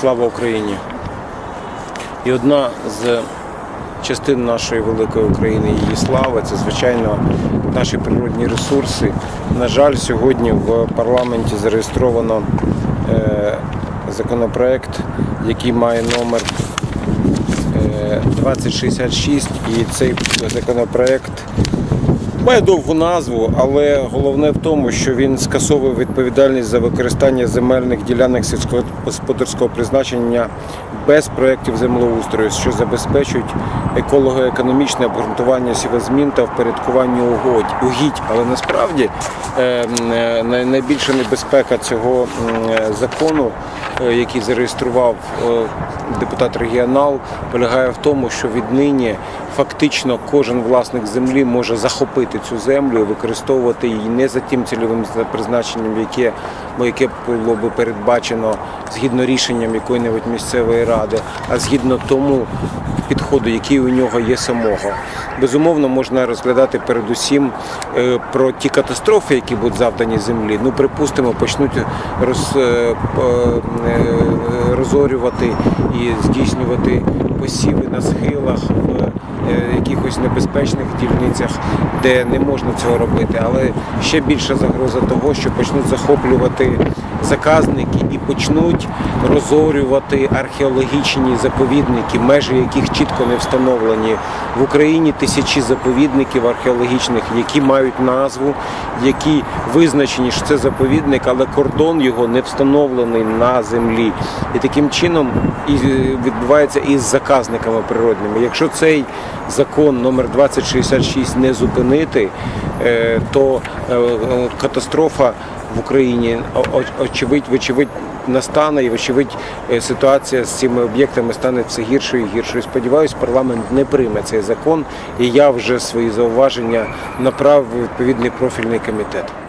Слава Україні! І одна з частин нашої великої України, її слави, це звичайно наші природні ресурси. На жаль, сьогодні в парламенті зареєстровано е, законопроект, який має номер е, 2066, і цей законопроект Має довгу назву, але головне в тому, що він скасовує відповідальність за використання земельних ділянок сільськогосподарського призначення без проєктів землеустрою, що забезпечують еколого-економічне обґрунтування сівозмін та впорядкування угодь, угідь. Але насправді е, м, е, най- найбільша небезпека цього е, закону, е, який зареєстрував депутат регіонал, полягає в тому, що віднині фактично кожен власник землі може захопити цю землю і використовувати її не за тим цільовим призначенням, яке, яке було би передбачено згідно рішенням якої-небудь місцевої ради, а згідно тому підходу, який у нього є самого. Безумовно, можна розглядати передусім е, про ті катастрофи, які будуть завдані землі. Ну, припустимо, почнуть роз, е, е, розорювати і здійснювати посіви на схилах в е, якихось небезпечних дільницях, де не можна цього робити. Але ще більша загроза того, що почнуть захоплювати заказники і почнуть розорювати археологічні заповідники, межі яких чітко не встановлені. В Україні тисячі заповідників археологічних, які мають назву, які визначені, що це заповідник, але кордон його не встановлений на землі. І таким чином і відбувається із заказниками природними. Якщо цей закон номер 2066 не зупинити, е, то е, е, катастрофа в Україні очевидь, вочевидь настане і вочевидь ситуація з цими об'єктами стане все гіршою і гіршою. Сподіваюсь, парламент не прийме цей закон, і я вже свої зауваження направив у відповідний профільний комітет.